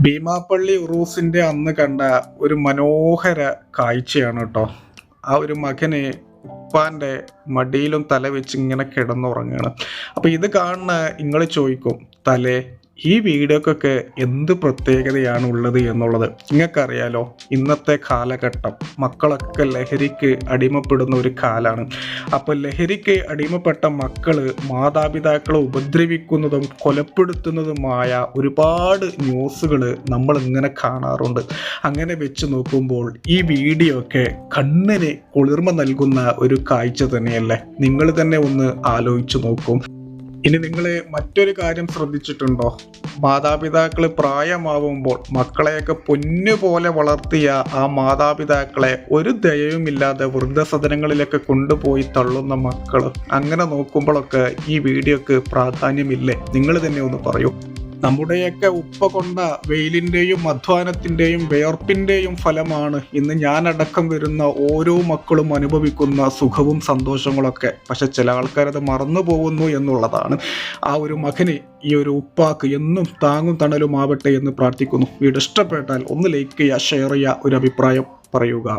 ഭീമാപ്പള്ളി ഉറൂസിന്റെ അന്ന് കണ്ട ഒരു മനോഹര കാഴ്ചയാണ് കേട്ടോ ആ ഒരു മകനെ ഉപ്പാന്റെ മടിയിലും തല വെച്ച് ഇങ്ങനെ കിടന്നുറങ്ങുകയാണ് അപ്പോൾ ഇത് കാണുന്ന നിങ്ങൾ ചോദിക്കും തലേ ഈ വീഡിയോക്കൊക്കെ എന്ത് പ്രത്യേകതയാണ് ഉള്ളത് എന്നുള്ളത് നിങ്ങൾക്കറിയാലോ? ഇന്നത്തെ കാലഘട്ടം മക്കളൊക്കെ ലഹരിക്ക് അടിമപ്പെടുന്ന ഒരു കാലാണ്. അപ്പോൾ ലഹരിക്ക് അടിമപ്പെട്ട മക്കൾ മാതാപിതാക്കളെ ഉപദ്രവിക്കുന്നതും കൊലപ്പെടുത്തുന്നതുമായ ഒരുപാട് ന്യൂസുകൾ നമ്മൾ ഇങ്ങനെ കാണാറുണ്ട്. അങ്ങനെ വെച്ച് നോക്കുമ്പോൾ ഈ വീഡിയോ ഒക്കെ കണ്ണിന് കുളിർമ നൽകുന്ന ഒരു കാഴ്ച തന്നെയല്ലേ? നിങ്ങൾ തന്നെ ഒന്ന് ആലോചിച്ച് നോക്കും. ഇനി നിങ്ങൾ മറ്റൊരു കാര്യം ശ്രദ്ധിച്ചിട്ടുണ്ടോ? മാതാപിതാക്കൾ പ്രായമാവുമ്പോൾ മക്കളെയൊക്കെ പൊന്നു പോലെ വളർത്തിയ ആ മാതാപിതാക്കളെ ഒരു ദയവുമില്ലാതെ വൃദ്ധസദനങ്ങളിലൊക്കെ കൊണ്ടുപോയി തള്ളുന്ന മക്കൾ അങ്ങനെ നോക്കുമ്പോഴൊക്കെ ഈ വീഡിയോക്ക് പ്രാധാന്യമില്ലേ? നിങ്ങൾ തന്നെ ഒന്ന് പറയൂ. നമ്മുടെയൊക്കെ ഉപ്പ കൊണ്ട വെയിലിന്റെയും അധ്വാനത്തിന്റെയും വേർപ്പിന്റെയും ഫലമാണ് ഇന്ന് ഞാനടക്കം വരുന്ന ഓരോ മക്കളും അനുഭവിക്കുന്ന സുഖവും സന്തോഷങ്ങളൊക്കെ. പക്ഷെ ചില ആൾക്കാരത് മറന്നു പോകുന്നു എന്നുള്ളതാണ് ആ ഒരു മകന് ഈ ഒരു ഉപ്പാക്ക് എന്നും താങ്ങും തണലുമാവട്ടെ എന്ന് പ്രാർത്ഥിക്കുന്നു. വീട് ഇഷ്ടപ്പെട്ടാൽ ഒന്ന് ലൈക്ക് ചെയ്യുക ഷെയർ ചെയ്യുക ഒരു അഭിപ്രായം പറയുക.